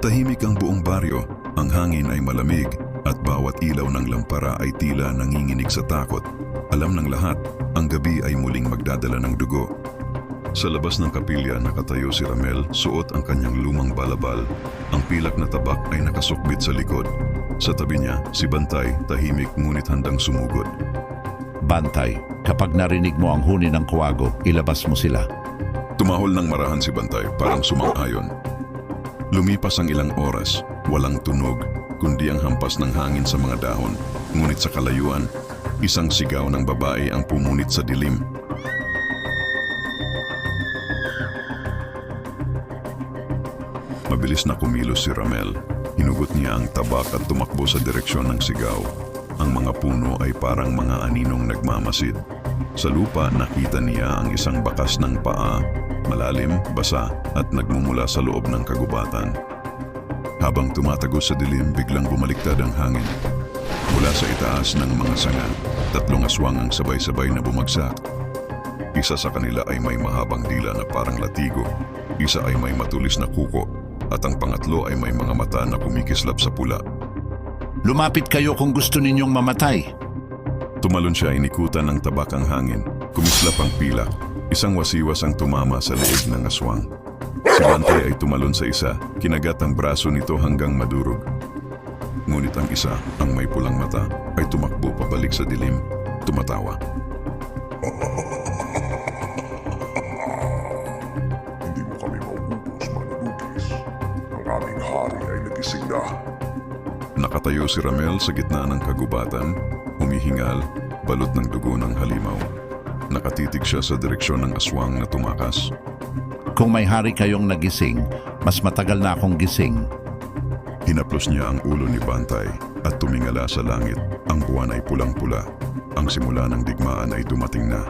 Tahimik ang buong baryo, ang hangin ay malamig at bawat ilaw ng lampara ay tila nanginginig sa takot. Alam ng lahat, ang gabi ay muling magdadala ng dugo. Sa labas ng kapilya nakatayo si Ramel, suot ang kanyang lumang balabal. Ang pilak na tabak ay nakasukbit sa likod. Sa tabi niya, si Bantay, tahimik ngunit handang sumugod. Bantay, kapag narinig mo ang huni ng kuwago, ilabas mo sila. Tumahol ng marahan si Bantay, parang sumang-ayon. Lumipas ang ilang oras, walang tunog, kundi ang hampas ng hangin sa mga dahon. Ngunit sa kalayuan, isang sigaw ng babae ang pumunit sa dilim. Mabilis na kumilos si Ramel. Hinugot niya ang tabak at tumakbo sa direksyon ng sigaw. Ang mga puno ay parang mga aninong nagmamasid. Sa lupa nakita niya ang isang bakas ng paa, malalim, basa at nagmumula sa loob ng kagubatan. Habang tumatagos sa dilim, biglang bumaliktad ang hangin. Mula sa itaas ng mga sanga, tatlong aswang ang sabay-sabay na bumagsak. Isa sa kanila ay may mahabang dila na parang latigo, isa ay may matulis na kuko, at ang pangatlo ay may mga mata na kumikislap sa pula. Lumapit kayo kung gusto ninyong mamatay. Tumalon siya inikutan ng tabak ang hangin. Kumislap ang pilak. Isang wasiwas ang tumama sa leeg ng aswang. Si Bantay ay tumalon sa isa. Kinagat ang braso nito hanggang madurog. Ngunit ang isa, ang may pulang mata, ay tumakbo pabalik sa dilim. Tumatawa. Hindi mo kami maubos, manunugis. Ang aming hari ay nagising na. Nakatayo si Ramel sa gitna ng kagubatan, humihingal, balot ng dugo ng halimaw. Nakatitig siya sa direksyon ng aswang na tumakas. Kung may hari kayong nagising, mas matagal na akong gising. Hinaplos niya ang ulo ni Bantay at tumingala sa langit. Ang buwan ay pulang-pula. Ang simula ng digmaan ay dumating na.